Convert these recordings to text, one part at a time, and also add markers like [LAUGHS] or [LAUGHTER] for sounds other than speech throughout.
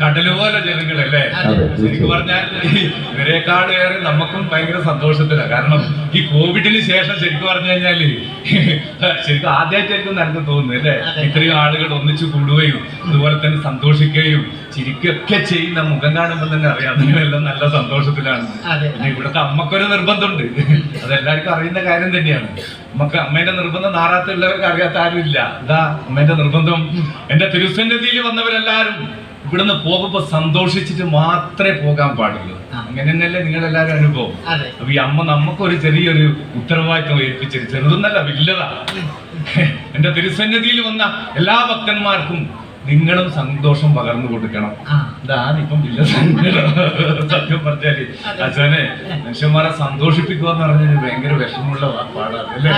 കടൽ പോലെ ജനങ്ങളല്ലേ? ശരിക്കും. പറഞ്ഞാൽ ഇവരെക്കാളേറെ നമുക്കും ഭയങ്കര സന്തോഷത്തിലാണ് കാരണം ഈ കോവിഡിന് ശേഷം ശരിക്കും പറഞ്ഞു കഴിഞ്ഞാൽ ശരിക്കും ആദ്യമായിട്ടായിരിക്കും നടന്നു തോന്നുന്നു അല്ലേ? ഇത്രയും ആളുകൾ ഒന്നിച്ചു കൂടുകയും അതുപോലെ തന്നെ സന്തോഷിക്കുകയും ചിരിക്കൊക്കെ ചെയ്യുന്ന മുഖം കാണുമ്പോൾ തന്നെ അറിയാം നിങ്ങളെല്ലാം നല്ല സന്തോഷത്തിലാണ്. പിന്നെ ഇവിടുത്തെ അമ്മക്കൊരു നിർബന്ധമുണ്ട്. അതെല്ലാവർക്കും അറിയുന്ന കാര്യം തന്നെയാണ്. നമുക്ക് അമ്മേന്റെ നിർബന്ധം നാറാത്തുള്ളവർക്ക് അറിയാത്ത ആരും ഇല്ല അതാ അമ്മേന്റെ നിർബന്ധം. എന്റെ തിരുസന്നിധിയിൽ വന്നവരെല്ലാരും ഇവിടുന്ന് പോകുമ്പോ സന്തോഷിച്ചിട്ട് മാത്രമേ പോകാൻ പാടുള്ളൂ. അങ്ങനെ തന്നെയല്ലേ നിങ്ങളെല്ലാരും അനുഭവം. അപ്പൊ ഈ അമ്മ നമുക്കൊരു ചെറിയൊരു ഉത്തരവാദിത്വം ഏൽപ്പിച്ചത് ചെറുതൊന്നല്ല വില്ലതാ എന്റെ തിരുസന്നിധിയിൽ വന്ന എല്ലാ ഭക്തന്മാർക്കും നിങ്ങളും സന്തോഷം പകർന്നു കൊടുക്കണം. അതാണ് ഇതാണ് ഇപ്പം വലിയ സങ്കടം സത്യം പറഞ്ഞാൽ. അച്ഛനെ മനുഷ്യന്മാരെ സന്തോഷിപ്പിക്കുക എന്ന് പറഞ്ഞാൽ ഭയങ്കര വിഷമമുള്ള പാടാണ് അല്ലേ.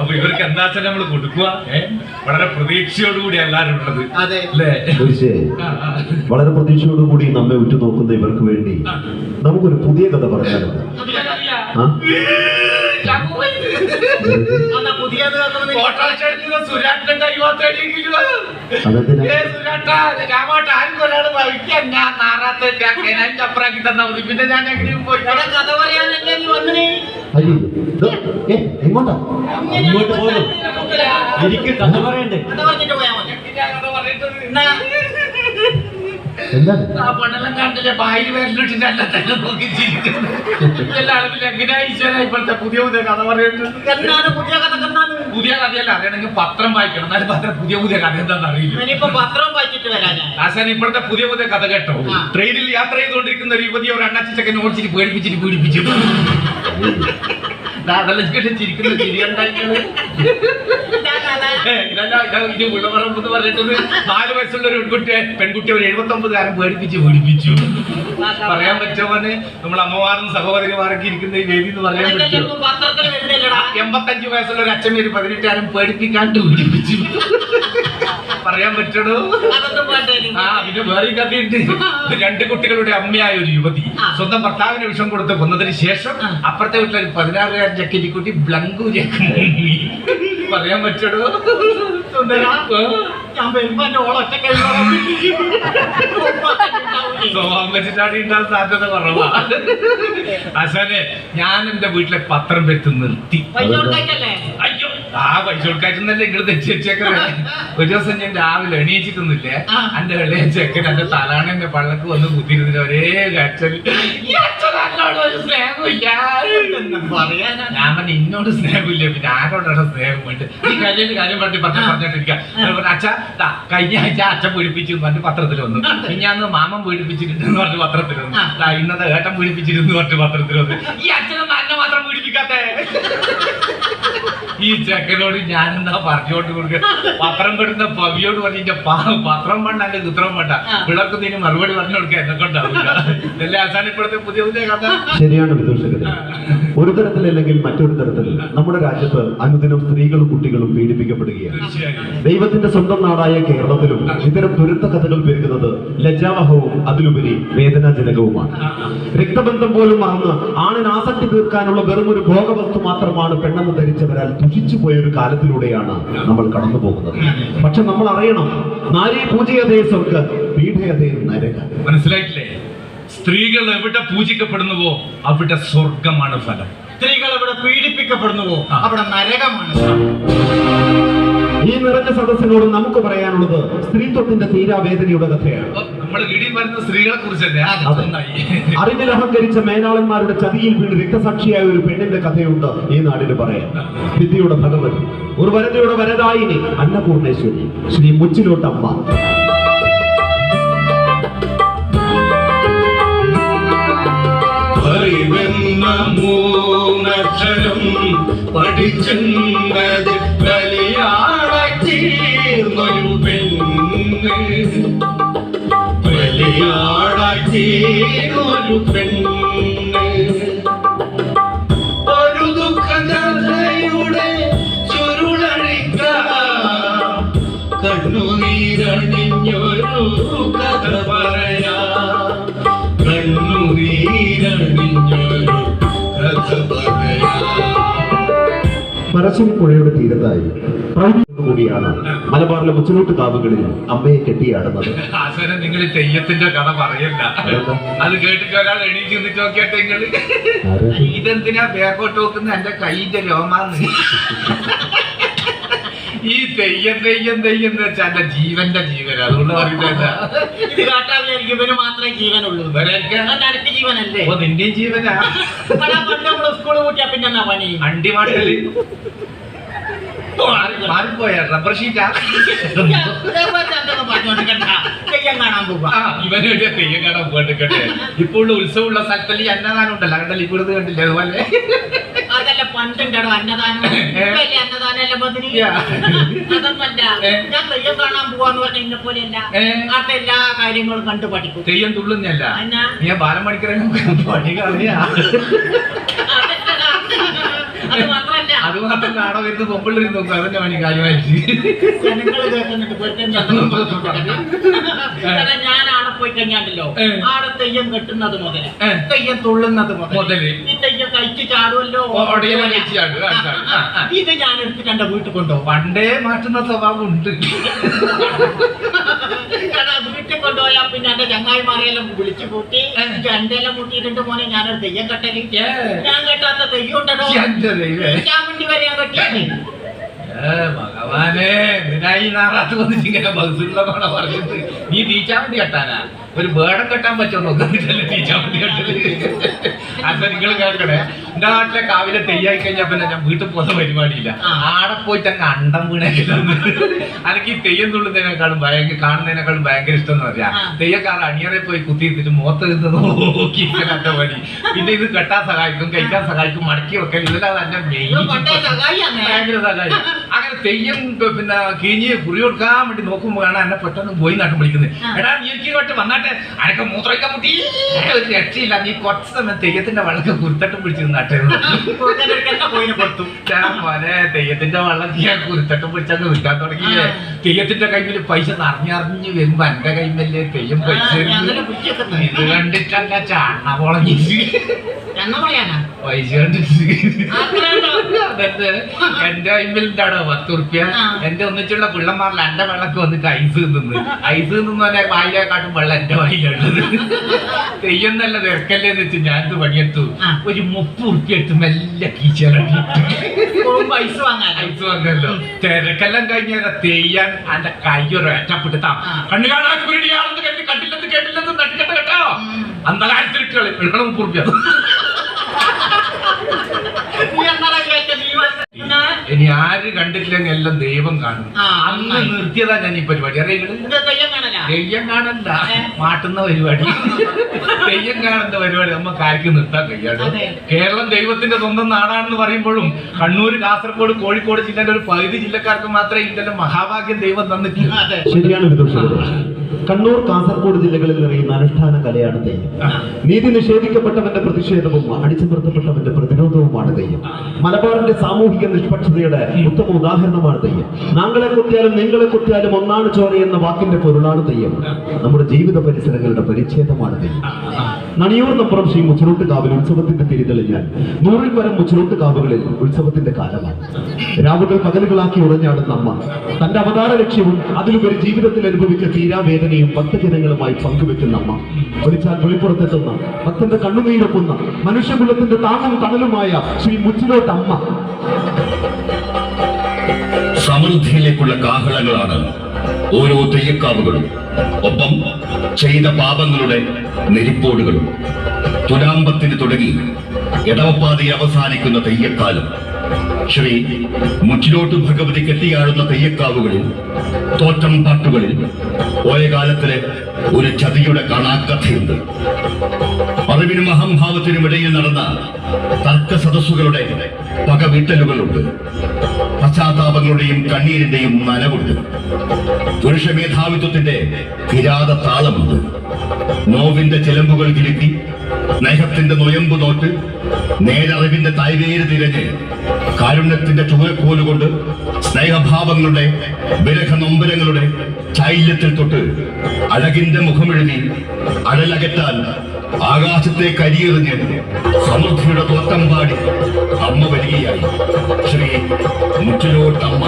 അപ്പൊ ഇവർക്ക് എന്താ വെച്ചാൽ നമ്മൾ കൊടുക്കുക? വളരെ പ്രതീക്ഷയോടുകൂടി എല്ലാരും ഉള്ളത്. അല്ലേ? തീർച്ചയായും. കൂടി വളരെ പ്രതീക്ഷയോടുകൂടി നമ്മെ ഉറ്റുനോക്കുന്ന ഇവർക്ക് വേണ്ടി നമുക്കൊരു പുതിയ കഥ പറയാനുണ്ട്. ആ? എങ്ങോട്ടാ? അങ്ങോട്ട് പോകുന്നു. എനിക്ക് കഥ പറയണ്ടേ? കഥ പറഞ്ഞിട്ട് പോയാ മതി. എന്താണ് ആ പെണ്ണെല്ലാം കണ്ടില്ലേ? ബായിൽ വരലിട്ടിട്ട് അല്ല തന്നെ നോക്കി ചിരിക്കുന്നു എല്ലാവരും എങ്ങനെയാ ഈശ്വര ഇപ്പോഴത്തെ പുതിയ പുതിയ കഥ പറയുന്നത്? എന്നാണ് പുതിയ കഥ എന്നാണ് പുതിയ കഥയല്ല അറിയണമെങ്കിൽ പത്രം വായിക്കണം. എന്നാലും പത്രം പുതിയ പുതിയ കഥ എന്താണെന്ന് അറിയില്ല. ഇനിയിപ്പോ പത്രം വായിച്ചിട്ട് ഇപ്പോഴത്തെ പുതിയ പുതിയ കഥ കേട്ടോ. ട്രെയിനിൽ യാത്ര ചെയ്തുകൊണ്ടിരിക്കുന്ന ഒരു യുവതി ഒരു അണ്ണാച്ചി ഓടിച്ചിട്ട് പേടിപ്പിച്ചിട്ട് പീഡിപ്പിച്ചു ദാ അതെല്ലാം കേട്ട് ചിരിക്കുന്ന ഇതാ വിളവറമ്പ് എന്ന് പറഞ്ഞിട്ടത് നാല് വയസ്സുള്ള ഒരു പെൺകുട്ടിയെ പെൺകുട്ടി ഒരു എഴുപത്തി ഒമ്പതുകാരൻ പേടിപ്പിച്ച് പേടിപ്പിച്ചു പറയാൻ പറ്റുമോന് നമ്മൾ അമ്മമാരും സഹോദരിമാരൊക്കെ ഇരിക്കുന്ന ഈ വേദി എന്ന് പറയാൻ പറ്റും പറ്റുമോ? എൺപത്തഞ്ച് വയസ്സുള്ള ഒരു അച്ഛൻ ഒരു പതിനെട്ടുകാരൻ പേടിപ്പിക്കാണ്ട് പേടിപ്പിച്ചു പറയാൻ പറ്റണോ ആ പിന്നെ വേറെ കഥയുണ്ട്. രണ്ട് കുട്ടികളുടെ അമ്മയായ ഒരു യുവതി. സ്വന്തം ഭർത്താവിന് വിഷം കൊടുത്ത് കൊന്നതിന് ശേഷം അപ്പുറത്തെ വീട്ടിലെ ഒരു പതിനാറുകാരൻ ചക്കിരി ബ്ലങ്കു മുങ്ങി. പറയാൻ പറ്റടോ സുന്ദരാ, ആ. ഞാൻ വരുമ്പോ എന്റെ ഓളൊറ്റ കൈയോളം സ്വഭാവം വെച്ചിട്ടാണ് ഉണ്ടാകാൻ സാധ്യത കുറവാ. അസനെ ഞാൻ എന്റെ വീട്ടിലെ പത്രം വെച്ച് നിർത്തി. ആ പൈസ ഇങ്ങോട്ട് ഇങ്ങൾ തെറ്റി വെച്ചേക്കണേ ഒരു ദിവസം ഞാൻ രാവിലെ എണീച്ചിട്ടൊന്നുമില്ലേ. എന്റെ ഇളയ ചെക്കൻ എന്റെ തലാണ് എന്റെ പള്ളക്ക് വന്ന് കുത്തിയിരുന്നിട്ട് ഒരേ കച്ചൽ ഞാൻ പറഞ്ഞു ഇന്നോട് സ്നേഹമില്ല. പിന്നെ ആരോടാണ് സ്നേഹം വേണ്ട ഈ കാര്യം കാര്യം പറഞ്ഞ് പറഞ്ഞു പത്രം അച്ഛാ അച്ഛ കഴിഞ്ഞ ആഴ്ച അച്ഛൻ പീഡിപ്പിച്ചു പറഞ്ഞു പത്രത്തിൽ വന്നു. ഞാൻ മാമൻ പീഡിപ്പിച്ചിട്ടുണ്ടെന്ന് പറഞ്ഞ് പത്രത്തിൽ വന്നു. ഇന്നത്തെ ഏട്ടൻ പീഡിപ്പിച്ചിരുന്നു പറഞ്ഞ് പത്രത്തിൽ വന്നു. ഈ അച്ഛനും നല്ല മാത്രം പീഡിപ്പിക്കാത്തേ. ഈ ചെക്കനോട് ഞാൻ എന്താ പറഞ്ഞോട്ട് കൊടുക്കുക പത്രം പെടുന്ന പവിയോട് പറഞ്ഞിട്ട് പത്രം വേണ്ട അല്ലെ ചിത്രം വേണ്ട. പിള്ളേർക്കൊന്നും ഇനി മറുപടി പറഞ്ഞു കൊടുക്കുക എന്നെ കൊണ്ടാവില്ല അവസാനം പുതിയ പുതിയ കഥ. ശരിയാണ് ഒരു തരത്തിലല്ലെങ്കിൽ മറ്റൊരു തരത്തിൽ നമ്മുടെ രാജ്യത്ത് അനുദിനം സ്ത്രീകളും കുട്ടികളും പീഡിപ്പിക്കപ്പെടുകയാണ്. ദൈവത്തിന്റെ സ്വന്തം നാടായ കേരളത്തിലും ഇത്തരം ദുരന്ത കഥകൾ പെരുകുന്നത് ലജ്ജാവഹവും അതിലുപരി വേദനാജനകവുമാണ്. രക്തബന്ധം പോലും മറന്ന് ആണിന് ആസക്തി തീർക്കാനുള്ള വെറും ഒരു ഭോഗവസ്തു മാത്രമാണ് പെണ്ണെന്ന് ധരിച്ചവരാൽ ദുഷിച്ചു പോയ ഒരു കാലത്തിലൂടെയാണ് നമ്മൾ കടന്നു പോകുന്നത്. പക്ഷെ നമ്മൾ അറിയണം നാരി പൂജയതേ സ്വർഗ് പീഠയതേ നരക. മനസ്സിലായിട്ടില്ലേ? സ്ത്രീകൾ എവിടെ പൂജിക്കപ്പെടുന്നുവോ അവിടെ സ്വർഗമാണ് ഫലം. സ്ത്രീകൾ എവിടെ പീഡിപ്പിക്കപ്പെടുന്നുവോ അവിടെ നരകമാണ് ഈ നിറഞ്ഞ സദസ്സിനോട് നമുക്ക് പറയാനുള്ളത് സ്ത്രീത്വത്തിന്റെ തീരാവേദനയുടെ കഥയാണ്. അറിവിൽ അഹങ്കരിച്ച മേനാളന്മാരുടെ ചതിയിൽ വീണ് രക്തസാക്ഷിയായ ഒരു പെണ്ണിന്റെ കഥയുണ്ട് ഈ നാടിന് പറയാം വിദ്യയുടെ ഭഗവതി. ഒരു വരതയുടെ വരദായിനി അന്നപൂർണേശ്വരി. ശ്രീ മുച്ചിലോട്ടമ്മ. മൂന്നക്ഷരം പഠിച്ചെന്നത് ബലിയാടീർന്നൊരു പെണ്ണ്. ബലിയാടീർന്നൊരു പെണ്ണ്. ഒരു ദുഃഖയുടെ ചുരുളഴിക്കാം. കണ്ണുനീരണിഞ്ഞൊരു കഥ പറയാം. പറശ്ശിനി പുഴയുടെ തീരത്തായി. കൂടിയാണ് മലബാറിലെ മുച്ചിലോട്ട് കാവുകളിൽ അമ്മയെ കെട്ടിയാടുന്നത്. ആശാനം നിങ്ങൾ തെയ്യത്തിന്റെ കഥ പറയണ്ട. അത് കേട്ടിട്ട് ഒരാൾ എണീച്ച് നിന്നിട്ട് നോക്കിയാട്ടെ? ഇതെന്തിനാ ബാക്കോട്ട് നോക്കുന്ന എന്റെ കൈന്റെ രോമാന്ന്. ഈ തെയ്യം തെയ്യം തെയ്യം എന്ന് വെച്ചാൽ എന്റെ ജീവന്റെ ജീവൻ. അതുകൊണ്ട് പറയുന്നത് ഇത് കാട്ടാതെ ഇവന് മാത്രമേ ജീവനുള്ളൂ. അടുത്ത ജീവനല്ലേ? ഓ നിന്റെയും ജീവനാ. പണ്ട് നമ്മൾ സ്കൂൾ കൂട്ടിയാ പിന്നെ എന്നാ പണി? അണ്ടി മാറ്റൽ മാറിപ്പോയ റബ്ബർ ഷീറ്റാ തെയ്യം കാണാൻ പോവാ. ആ, ഇവന് വേണ്ടിയാ തെയ്യം കാണാൻ പോകട്ടെ ഇപ്പോൾ ഉത്സവമുള്ള സ്ഥലത്തിൽ ഈ അന്നദാനം ഉണ്ടല്ലോ. കണ്ടല്ലോ ഇപ്പോഴത് കണ്ടില്ലേ അതുപോലെ? അതല്ല പണ്ടുണ്ടോ അന്നദാനം. ഇപ്പല്ലേ അന്നദാനം അല്ല പതിന്. അതൊന്നല്ല ഞാൻ തെയ്യം കാണാൻ പോവാന്ന് പറഞ്ഞ ഇന്നെ പോലെയല്ല. ഏ. എല്ലാ കാര്യങ്ങളും കണ്ടു പഠിക്കും. തെയ്യം തുള്ളുന്നല്ല. ഞാൻ അത് അത് മാത്രം കാണാൻ വരുന്നത് പൊമ്പിള്ളി നോക്കും അതിന്റെ പണി കാര്യമായിട്ട്. ഞാൻ ആടെ പോയി കഴിഞ്ഞാണ്ടല്ലോ ഏ. ആടെ തെയ്യം കെട്ടുന്നത് മുതൽ. ഏ. തെയ്യം തുള്ളുന്നത് മുതൽ. ഈ തെയ്യം കഴിച്ച് ചാടുമല്ലോ. ഇത് ഞാൻ എടുത്തിട്ട് എന്റെ വീട്ടിൽ കൊണ്ടുപോകും. പണ്ടേ മാറ്റുന്ന സ്വഭാവം ഉണ്ട് [LAUGHS] അത് വീട്ടിൽ കൊണ്ടുപോയാ പിന്നെ എന്റെ ചങ്ങായിമാരെല്ലാം വിളിച്ചു കൂട്ടി ഏ. കൂട്ടിയിട്ടുണ്ട് മോനെ ഞാനൊരു തെയ്യം കെട്ടൽ. ഞാൻ കെട്ടാത്ത തെയ്യം ഉണ്ടോ. ചാമുണ്ടി വരെ ഞാൻ കെട്ടിയാണ് ഏ, ഭഗവാനെ എന്തിനായി നാറാത്ത് വന്നിട്ട് ഇങ്ങനെ ബസ്സിലുള്ള പറഞ്ഞിട്ട്. നീ തീച്ചാവണ്ടി കെട്ടാനാ? ഒരു ബേടം കെട്ടാൻ പറ്റുമോ? നോക്കുന്നില്ലല്ലേ തീച്ചാവണ്ടി കെട്ടൽ. അല്ല നിങ്ങൾ കേൾക്കണേ എന്റെ നാട്ടിലെ കാവിലെ തെയ്യായി കഴിഞ്ഞാൽ പിന്നെ ഞാൻ വീട്ടിൽ പോകുന്ന പരിപാടിയില്ല. ആടെ പോയിട്ട് അങ്ങ് അണ്ടം വീണേക്കില്ലെന്ന് എനിക്ക് ഈ തെയ്യം തുള്ളുന്നതിനേക്കാളും ഭയങ്കര കാണുന്നതിനേക്കാളും ഭയങ്കര ഇഷ്ടം എന്ന് പറയാ. തെയ്യക്കാർ അണിയറെ പോയി കുത്തിയിട്ടിട്ട് മുഖത്ത് നിന്ന് നോക്കി ഇരിക്കലാത്ത പണി പിന്നെ ഇത് കെട്ടാൻ സഹായിക്കും കഴിക്കാൻ സഹായിക്കും മടക്കി വെക്കാൻ ഇതെല്ലാം തന്നെ മെയിൻ ഭയങ്കര സഹായം. അങ്ങനെ തെയ്യം പിന്നെ കിഞ്ഞ് കുറി കൊടുക്കാൻ വേണ്ടി നോക്കുമ്പോ കാണാൻ എന്നെ പെട്ടെന്ന് പോയി നാട്ടും വിളിക്കുന്നത്. എടാ നീ എനിക്ക് ഇങ്ങോട്ട് വന്നാട്ടെ. അനക്ക് മൂത്രമൊഴിക്കാൻ മുട്ടി? ഒരു രക്ഷയില്ല. നീ കുറച്ച് സമയം തെയ്യത്തിന്റെ വെള്ളം കുരുത്തട്ടും പിടിച്ചു നാട്ടെ കോയിനെ കൊടുത്തു. മോനെ തെയ്യത്തിന്റെ വെള്ളം ഞാൻ കുരുത്തട്ടും പിടിച്ചങ്ങ് വിൽക്കാൻ തുടങ്ങിയില്ലേ? ആ. തെയ്യത്തിന്റെ കയ്യിൽ പൈസ നിറഞ്ഞറിഞ്ഞ് വരുമ്പോ എന്റെ കൈമല്ലേ തെയ്യം പൈസ. ഇത് കണ്ടിട്ടല്ല ചാണ പൈസ കണ്ടിട്ട്. എന്റെ അയിമ്പലിണ്ടാടോ പത്ത് ഉറുപ്യ ആ. എന്റെ ഒന്നിച്ചുള്ള പിള്ളമാരിൽ എന്റെ വെള്ളക്ക് വന്നിട്ട് ഐസ് നിന്ന് ഐസ് നിന്ന് പറഞ്ഞാൽ വായിലേക്കാട്ടും വെള്ളം എന്റെ വായിലുള്ളത്. തെയ്യുന്നല്ല തിരക്കല്ലേ എന്ന് വെച്ച് ഞാൻ ഇത് ആ. ഒരു മുപ്പ് ഉറുപ്യ എടുത്ത് മെല്ലെ പോകുമ്പോ ഐസ് വാങ്ങാൻ ഐസ് വാങ്ങല്ലോ തിരക്കെല്ലാം കഴിഞ്ഞ തെയ്യാൻ എന്റെ കൈ ഒരു ഒറ്റപ്പെടുത്താം ആ. കണ്ണു കാണാൻ കണ്ടില്ലെന്ന് കേട്ടില്ലെന്ന് നട്ടിക്കട്ടെ കേട്ടോ. അന്ധകാരത്തിൽ ഇട്ടുകളി മുപ്പത് ഉറുപ്യ നീ എന്താടാ വിചാരിച്ചത്? നീ വന്ന- എന്നാ? ഇനി ആര് കണ്ടിട്ടില്ലെങ്കിൽ എല്ലാം ദൈവം കാണും. ആ, അന്ന് നന്നായി. നിർത്തിയതാ ഞാൻ ഈ പരിപാടി. അറിയാം ഇത് തെയ്യം കാണലാ? തെയ്യം കാണണ്ട. മാട്ടുന്ന പരിപാടി. തെയ്യം കാണുന്ന പരിപാടി നമ്മ ആർക്കും നിർത്താൻ കഴിയാടോ അതെ. കേരളം ദൈവത്തിന്റെ സ്വന്തം നാടാണെന്ന് പറയുമ്പോഴും കണ്ണൂർ കാസർഗോഡ് കോഴിക്കോട് ജില്ലയുടെ ഒരു പകുതി ജില്ലക്കാർക്ക് മാത്രമേ ഇതിന്റെ മഹാഭാഗ്യം ദൈവം തന്നിട്ടില്ല അതെ. ശരിയാണ് കണ്ണൂർ കാസർഗോഡ് ജില്ലകളിൽ നിറയുന്ന അനുഷ്ഠാന കലയാണ് തെയ്യം. നീതി നിഷേധിക്കപ്പെട്ടവന്റെ പ്രതിഷേധവും അടിച്ചമർത്തപ്പെട്ടവന്റെ പ്രതിരോധവുമാണ് തെയ്യം. മലബാറിന്റെ സാമൂഹിക നിഷ്പക്ഷതയുടെ ഉത്തമ ഉദാഹരണമാണ് തെയ്യം. നാങ്ങളെ കുത്തിയാലും നിങ്ങളെ കുത്തിയാലും ഒന്നാണ് ചോര എന്ന വാക്കിന്റെ പൊരുളാണ് തെയ്യം. നമ്മുടെ ജീവിത പരിസരങ്ങളുടെ പരിച്ഛേദമാണ് തെയ്യം. നണിയൂർ നമ്പുറം ശ്രീ മുച്ചിലോട്ട് കാവിൽ ഉത്സവത്തിന്റെ തിരിതെളിഞ്ഞാൽ നൂറിൽ പരം മുച്ചിലോട്ട് കാവുകളിൽ ഉത്സവത്തിന്റെ കാലമാണ്. രാവുകൾ പകലുകളാക്കി ഉറഞ്ഞാടുന്ന അമ്മ തന്റെ അവതാര ലക്ഷ്യവും അതിലുപരി ജീവിതത്തിൽ അനുഭവിച്ച തീരാവേദനയും ഭക്തജനങ്ങളുമായി പങ്കുവെക്കുന്ന അമ്മ വിളിച്ചാൽ വെളിപ്പുറത്തെത്തുന്ന ഭക്തന്റെ കണ്ണുനീരൊപ്പുന്ന മനുഷ്യകുലത്തിന്റെ താങ്ങും തണലുമായ ശ്രീ മുച്ചിലോട്ട് അമ്മ സമൃദ്ധിയിലേക്കുള്ള കാഹളങ്ങളാണ് ഓരോ തെയ്യക്കാവുകളും. ഒപ്പം ചെയ്ത പാപങ്ങളുടെ നെരിപ്പോടുകളും. തുലാമ്പത്തിന് തുടങ്ങി ഇടവപ്പാതി അവസാനിക്കുന്ന തെയ്യക്കാലം. ശ്രീ മുറ്റിലോട്ട് ഭഗവതി കെട്ടിയാടുന്ന തെയ്യക്കാവുകളിൽ തോറ്റം പാട്ടുകളിൽ പോയ കാലത്തിലെ ഒരു ചതിയുടെ കാണാക്കഥയുണ്ട് അറിവിനും അഹംഭാവത്തിനും ഇടയിൽ നടന്ന തർക്ക സദസ്സുകളുടെ പക വീട്ടലുകളുണ്ട് പശ്ചാത്താപങ്ങളുടെയും കണ്ണീരിന്റെയും നനവുണ്ട്. പുരുഷ മേധാവിത്വത്തിന്റെ കിരാത താളമുണ്ട്. നോവിന്റെ ചിലമ്പുകൾ തിരുത്തി സ്നേഹത്തിന്റെ നൊയമ്പ് നോട്ട് നേരറിവിന്റെ തായ്വേര് തിരഞ്ഞ് കാരുണ്യത്തിന്റെ ചുവക്കോലുകൊണ്ട് സ്നേഹഭാവങ്ങളുടെ വിരഹ നൊമ്പരങ്ങളുടെ ചൈല്യത്തിൽ തൊട്ട് അഴകിന്റെ മുഖമെഴുതി അഴലകറ്റാൻ ആകാശത്തെ കരിയെറിഞ്ഞ് സമൃദ്ധിയുടെ തോട്ടം പാടി അമ്മ വരികയായി. ശ്രീ മുച്ചിലോട്ടമ്മ.